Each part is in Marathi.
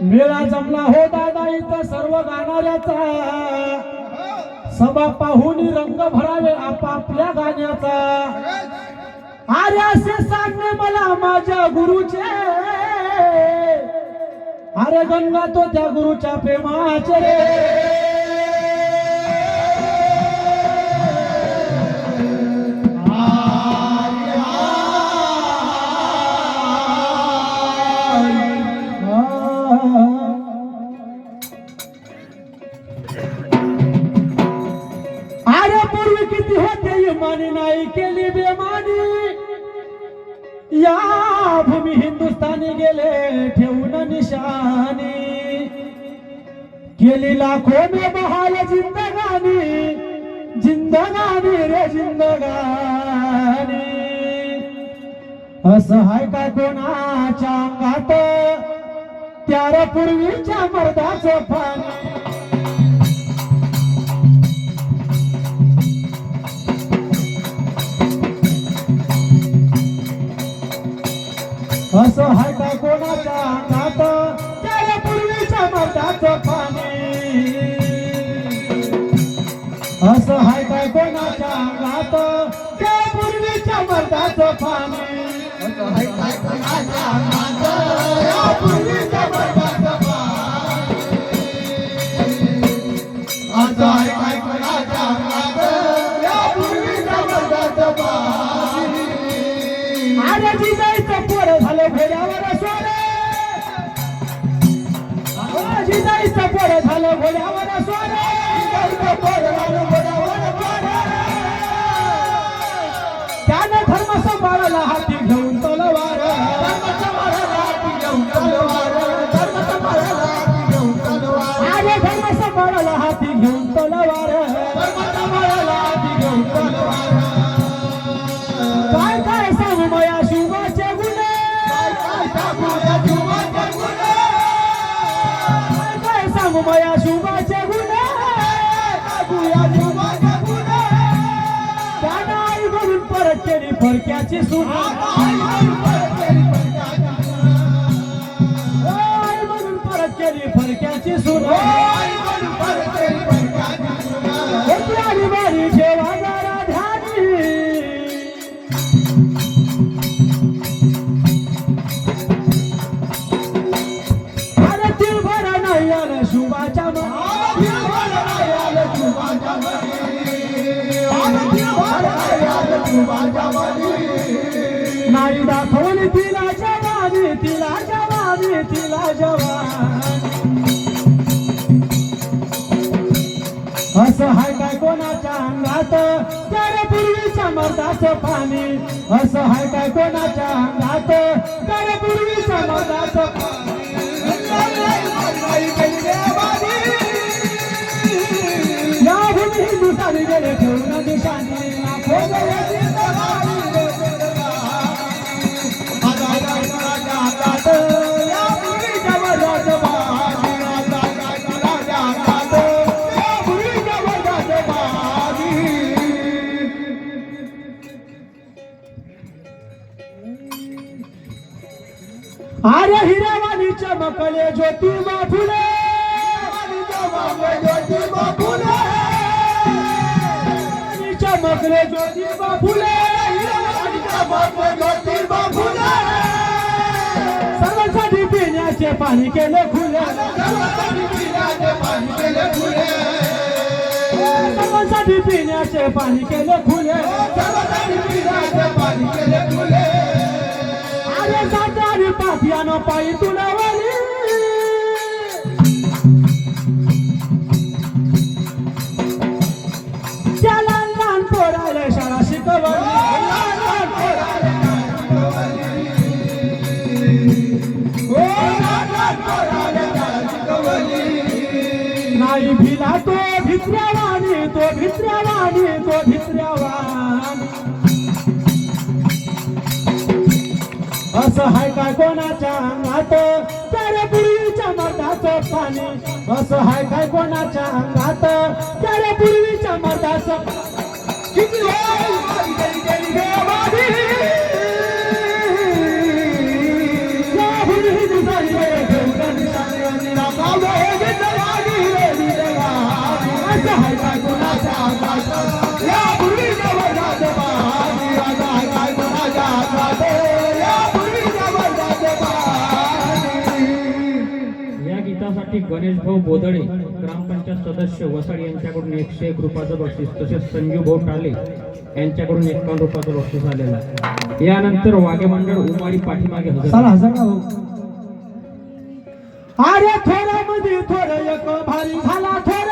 मेळा जमला हो दादा इथं सर्व गाणाऱ्याचा. सभा पाहून रंग भरावे आपापल्या गाण्याचा. अरे असे सांगणे मला माझ्या गुरुचे. अरे गंगा तो त्या गुरुच्या प्रेमाचे. रे केली बेमानी. या भूमी हिंदुस्थानी गेले ठेवून निशानी. केली लाखो मे महाल जिंदगानी जिंदगानी रे जिंदगानी. असं हाय काय कोणाच्या अंगात? त्याला पूर्वीच्या मर्दाचं पाणी. असं हाय का कोणाच्या अंगात? त्याला पूर्वीच्या मर्दाचं पाणी. असं हाय काय कोणाच्या अंगात? त्या पूर्वीच्या मर्दाचं पाणी. असं हाय काय कोणाच्या अंगात? त्या पूर्वीच्या मर्दाचं पाणी. असं हाय कोणाच्या त्या पूर्वीच्या मर्दाचं पाणी. घोड्यावर सोने जिजाईचं पोर झालं घोड्यावर सोने पोर झालं घोड्यावर सोने त्यानं धर्म सांभाळला हाती केली फरक्याची सून. आई दाखवली तिला जवानी तिला जवानी तिला जवानी. असं हाय काय कोणाच्या अंगात? त्या पूर्वीच्या मर्दाचं पाणी. असं हाय काय कोणाच्या अंगात? त्या पूर्वीच्या मर्दाचं पाणी. या भूमी हिंदुस्थानी गेले ठेवून निशाणी अरे हिरावानी मकले ज्योतिबा फुले ज्योतिबा फुले हिरावानी चमकले ज्योतिबा फुले हिरावानी चमकले ज्योतिबा फुले सर्वांसाठी पिण्याचे पाणी केले खुले. सर्वांसाठी पिण्याचे पाणी केले खुले. सर्वांसाठी पिण्याचे पाणी केले खुले. लहान पोराले शाळा शिकवली. नाही भिला तो भित्र्यावानी तो भित्र्यावानी तो भित्र्यावानी असं हाय काय कोणाच्या अंगात? त्या पूर्वीच्या मर्दाचं पाणी. असं हाय काय कोणाच्या अंगात? त्या पूर्वीच्या मर्दाचं किती गातो गीतासाठी गणेश भाऊ बोदडे ग्रामपंचायत सदस्य वसाड यांच्याकडून एकशे एक रुपयाचं बक्षीस तसेच संजू भाऊ टाले यांच्याकडून एकावन्न रुपयाचं बक्षीस आलेलं आहे. यानंतर वाघे मंडळ उमाडी पाठीमागे हजर. अरे थोड्या मध्ये एक भारी झाला थोडे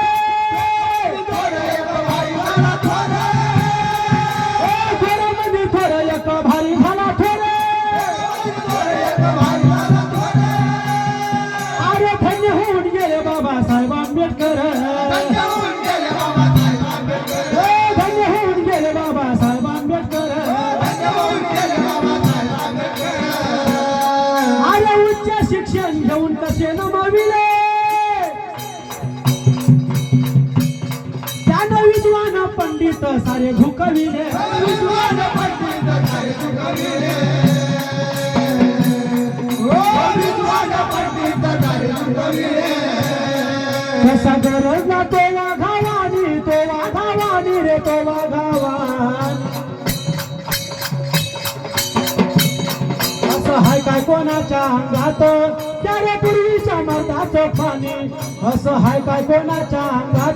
पंडित सारे झुकविले विद्वान पंडित सारे झुकविले पंडित सारे झुकविले कसा गरज ना तो वाघावानी तो वाघावानी रे तो वाघावानी असं हाय काय कोणाच्या अंगात? त्यारे पूर्वीच्या मर्दाचं पाणी. असं हाय काय कोणाच्या अंगात?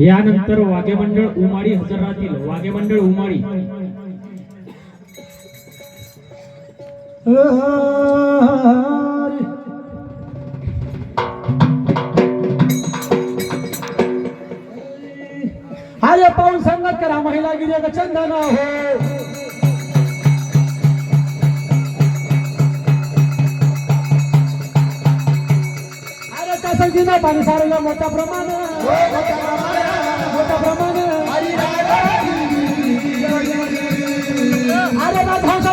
यानंतर वाघे मंडळ उमाडी हजर राहतील वाघे मंडळ उमाडी. अरे पाऊस संगत करा महिला गिरे चंदन हो संगीना पाणी सारलं मोठ्या प्रमाण मोठ्या प्रमाण अरे ध्वंस